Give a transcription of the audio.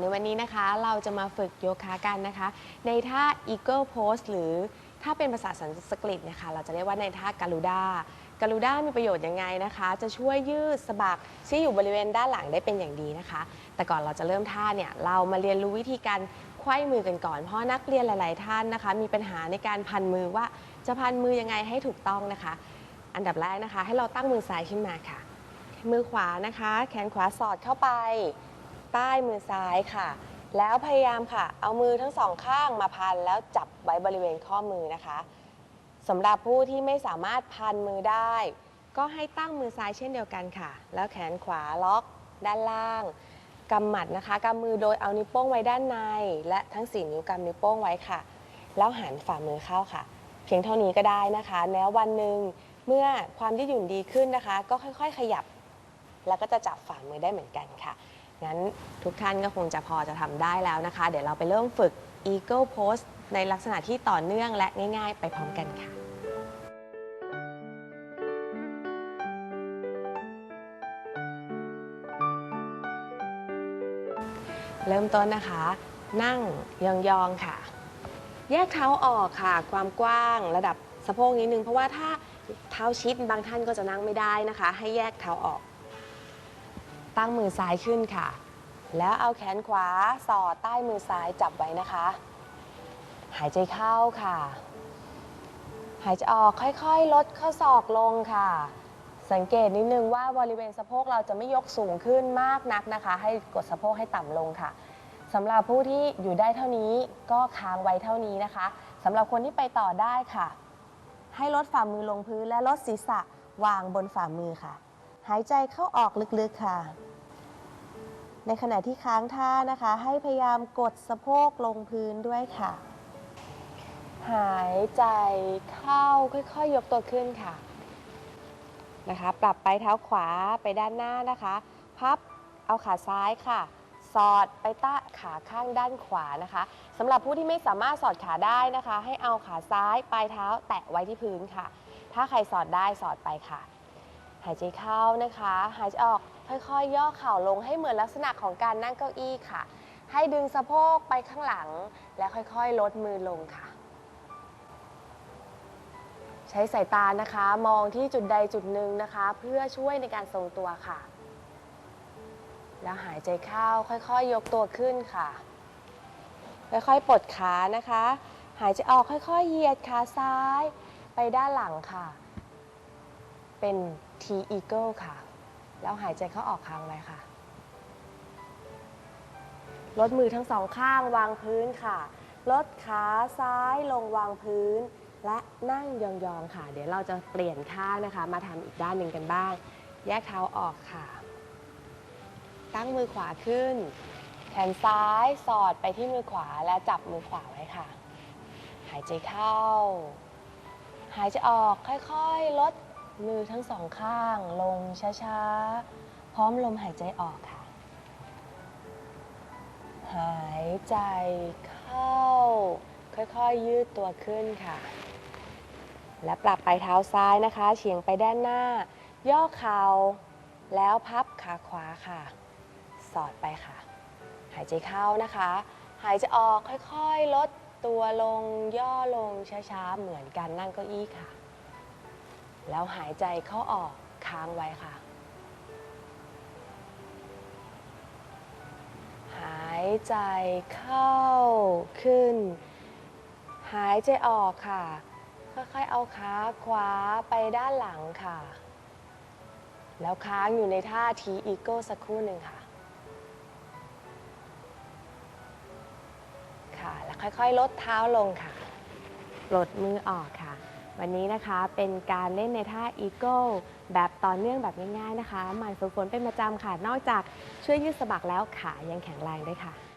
ในวันนี้นะคะเราจะมาฝึกโยคะกันนะคะ ในท่า Eagle Pose หรือถ้าเป็นภาษาสันสกฤตนะคะเราจะเรียกว่าในท่าการูด้าการูด้ามีประโยชน์ยังไงนะคะ จะช่วยยืดสะบักที่อยู่บริเวณด้านหลังได้เป็นอย่างดีนะคะ แต่ก่อนเราจะเริ่มท่าเนี่ยเรามาเรียนรู้วิธีการไขว้มือกันก่อน เพราะนักเรียนหลาย ๆ ท่านนะคะ มีปัญหาในการพันมือว่าจะพันมือยังไงให้ถูกต้องนะคะ อันดับแรกนะคะ ให้เราตั้งมือซ้ายขึ้นมาค่ะ มือขวานะคะ แขนขวาสอดเข้าไป ใต้มือซ้ายค่ะ แล้วพยายามค่ะ เอามือทั้งสองข้างมาพันแล้วจับไว้บริเวณข้อมือนะคะสำหรับผู้ที่ไม่สามารถพันมือได้ ก็ให้ตั้งมือซ้ายเช่นเดียวกันค่ะ แล้วแขนขวาล็อกด้านล่างกำหมัดนะคะกำมือโดยเอานิ้วโป้งไว้ด้านใน และทั้งสี่นิ้วกำนิ้วโป้งไว้ค่ะ แล้วหันฝ่ามือเข้าค่ะ เพียงเท่านี้ก็ได้นะคะแล้ววันหนึ่งเมื่อความยืดหยุ่นดีขึ้นนะคะ ก็ค่อย ๆ ขยับ แล้วก็จะจับฝ่ามือได้เหมือนกันค่ะ งั้นทุกท่านก็คงจะพอจะทำได้แล้วนะคะ เดี๋ยวเราไปเริ่มฝึก Eagle Pose ในลักษณะที่ต่อเนื่องและง่าย ๆ ไปพร้อมกันค่ะเริ่มต้นนะคะ นั่งยองๆค่ะ แยกเท้าออกค่ะ ความกว้างระดับสะโพกนิดนึง เพราะว่าถ้าเท้าชิดบางท่านก็จะนั่งไม่ได้นะคะ ให้แยกเท้าออก ตั้งมือซ้ายขึ้นค่ะ แล้วเอาแขนขวาสอดใต้มือซ้ายจับไว้นะคะ หายใจเข้าค่ะ หายใจออกค่อยๆ ลดข้อศอกลงค่ะ สังเกตนิดนึงว่าบริเวณสะโพกเราจะไม่ยกสูงขึ้นมากนักนะคะ ให้กดสะโพกให้ต่ำลงค่ะสำหรับผู้ที่อยู่ได้เท่านี้ก็ค้างไว้เท่านี้นะคะสำหรับคนที่ไปต่อได้ค่ะ ให้ลดฝ่ามือลงพื้นและลดศีรษะวางบนฝ่ามือค่ะ หายใจเข้าออกลึกๆค่ะ ในขณะที่ค้างท่านะคะ ให้พยายามกดสะโพกลงพื้นด้วยค่ะ หายใจเข้าค่อยๆยกตัวขึ้นค่ะนะคะ ปรับไปเท้าขวาไปด้านหน้านะคะ พับเอาขาซ้ายค่ะ สอดไปต้าขาข้างด้านขวานะคะสำหรับผู้ที่ไม่สามารถสอดขาได้นะคะ ให้เอาขาซ้ายปลายเท้าแตะไว้ที่พื้นค่ะ ถ้าใครสอดได้สอดไปค่ะ หายใจเข้านะคะ หายใจออกค่อยๆ ย่อเข่าลงให้เหมือนลักษณะของการนั่งเก้าอี้ค่ะ ให้ดึงสะโพกไปข้างหลัง และค่อยๆ ลดมือลงค่ะ ใช้สายตานะคะมองที่จุดใดจุดหนึ่งนะคะ เพื่อช่วยในการทรงตัวค่ะ แล้วหายใจเข้าค่อยๆ ยกตัวขึ้นค่ะ ค่อยๆปลดขานะคะ หายใจออกค่อยๆ เหยียดขาซ้าย ไปด้านหลังค่ะ เป็น T Eagle ค่ะ แล้วหายใจเข้าออกค้างไว้ค่ะ ลดมือทั้งสองข้างวางพื้นค่ะ ลดขาซ้ายลงวางพื้น และนั่งยองๆค่ะ เดี๋ยวเราจะเปลี่ยนข้างนะคะ มาทำอีกด้านหนึ่งกันบ้าง แยกเท้าออกค่ะ ตั้งมือขวาขึ้น แขนซ้ายสอดไปที่มือขวาและจับมือขวาไว้ค่ะ หายใจเข้า หายใจออกค่อยๆ ลด มือทั้งสองข้างลงช้าๆ พร้อมลมหายใจออกค่ะ หายใจเข้า ค่อยๆยืดตัวขึ้นค่ะ และปรับไปเท้าซ้ายนะคะ เฉียงไปด้านหน้า ย่อเข่าแล้วพับขาขวาค่ะ สอดไปค่ะ หายใจเข้านะคะ หายใจออกค่อยๆ ลดตัวลงย่อลงช้าๆ เหมือนกันนั่งเก้าอี้ค่ะ แล้วหายใจเข้าออกค้างไว้ค่ะ หายใจเข้าขึ้น หายใจออกค่ะ ค่อยๆ เอาขาขวาไปด้านหลังค่ะ แล้วค้างอยู่ในท่าทีอีโก้สักครู่หนึ่งค่ะ ค่ะ แล้วค่อยๆ ลดเท้าลงค่ะปลดมือออกค่ะ วันนี้นะคะเป็นการเล่นในท่าอีโก้แบบต่อเนื่องแบบง่ายๆนะคะหมันฝึกฝนเป็นประจำค่ะ นอกจากช่วยยืดสะบักแล้วขายังแข็งแรงด้วยค่ะ